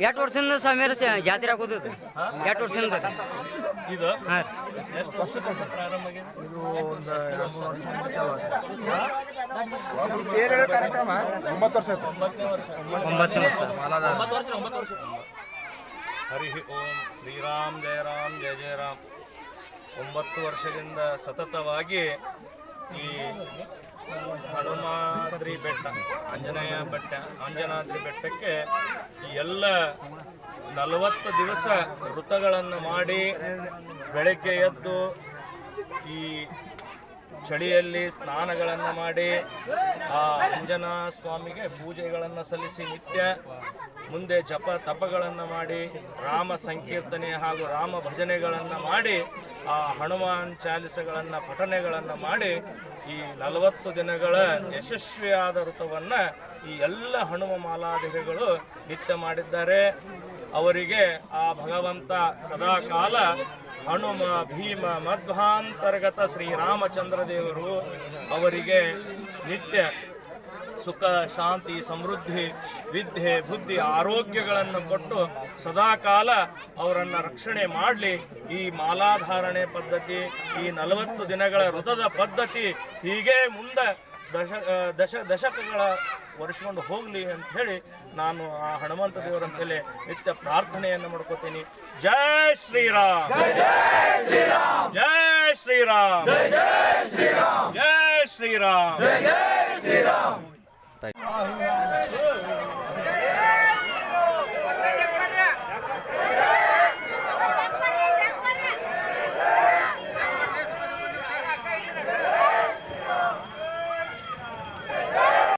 ಎಷ್ಟು ವರ್ಷದಿಂದ ಸ್ವಾಮಿಯರ ಜಾತ್ರೆ ಹಾಕೋದು ಎಷ್ಟು ವರ್ಷದಿಂದ ಇದು? ಹಾಂ. ಎಷ್ಟು ವರ್ಷದಿಂದ ಪ್ರಾರಂಭ ಆಗಿದೆ? ಇದು ಒಂದು ಎರಡು ಮೂರು ವರ್ಷ ಏನು ಹೇಳೋ ಕಾರ್ಯಕ್ರಮ? ಒಂಬತ್ತು ವರ್ಷ ಆಯ್ತು. ಒಂಬತ್ತು ವರ್ಷ. ಒಂಬತ್ತು ವರ್ಷ ಒಂಬತ್ತು ವರ್ಷ. ಹರಿ ಓಂ ಶ್ರೀರಾಮ್ ಜಯ ರಾಮ್ ಜಯ ಜಯ ರಾಮ್. ಒಂಬತ್ತು ವರ್ಷದಿಂದ ಸತತವಾಗಿ ಈ ಹನುಮಾದ್ರಿ ಬೆಟ್ಟ ಆಂಜನೇಯ ಬೆಟ್ಟ ಆಂಜನಾದ್ರಿ ಬೆಟ್ಟಕ್ಕೆ ಎಲ್ಲ ನಲವತ್ತು ದಿವಸ ವೃತಗಳನ್ನು ಮಾಡಿ ಬೆಳಗ್ಗೆ ಎದ್ದು ಈ ಚಳಿಯಲ್ಲಿ ಸ್ನಾನಗಳನ್ನು ಮಾಡಿ, ಆ ಅಂಜನಾ ಸ್ವಾಮಿಗೆ ಪೂಜೆಗಳನ್ನು ಸಲ್ಲಿಸಿ ನಿತ್ಯ ಮುಂದೆ ಜಪ ತಪಗಳನ್ನು ಮಾಡಿ, ರಾಮ ಸಂಕೀರ್ತನೆ ಹಾಗೂ ರಾಮ ಭಜನೆಗಳನ್ನು ಮಾಡಿ, ಆ ಹನುಮಾನ್ ಚಾಲಿಸಗಳನ್ನು, ಪಠನೆಗಳನ್ನು ಮಾಡಿ, ಈ ನಲವತ್ತು ದಿನಗಳ ಯಶಸ್ವಿಯಾದ ಋತುವನ್ನು ಈ ಎಲ್ಲ ಹನುಮ ಮಾಲಾಧಿಗಳು ನಿತ್ಯ ಮಾಡಿದ್ದಾರೆ. ಅವರಿಗೆ ಆ ಭಗವಂತ ಸದಾಕಾಲ ಹನುಮ, ಭೀಮ, ಮಧ್ವಾಂತರ್ಗತ ಶ್ರೀರಾಮಚಂದ್ರ ದೇವರು ಅವರಿಗೆ ನಿತ್ಯ ಸುಖ, ಶಾಂತಿ, ಸಮೃದ್ಧಿ, ವಿದ್ಯೆ, ಬುದ್ಧಿ, ಆರೋಗ್ಯಗಳನ್ನು ಕೊಟ್ಟು ಸದಾಕಾಲ ಅವರನ್ನು ರಕ್ಷಣೆ ಮಾಡಲಿ. ಈ ಮಾಲಾಧಾರಣೆ ಪದ್ಧತಿ, ಈ ನಲವತ್ತು ದಿನಗಳ ಋತದ ಪದ್ಧತಿ ಹೀಗೆ ಮುಂದೆ ದಶ ದಶ ದಶಕಗಳ ವರ್ಷಕೊಂಡು ಹೋಗಲಿ ಅಂತ ಹೇಳಿ ನಾನು ಆ ಹನುಮಂತ ದೇವರ ಮೇಲೆ ನಿತ್ಯ ಪ್ರಾರ್ಥನೆಯನ್ನು ಮಾಡ್ಕೋತೀನಿ. ಜಯ ಶ್ರೀರಾಮ್. ಜಯ ಶ್ರೀರಾಮ್. ಜೈ ಶ್ರೀರಾಮ್.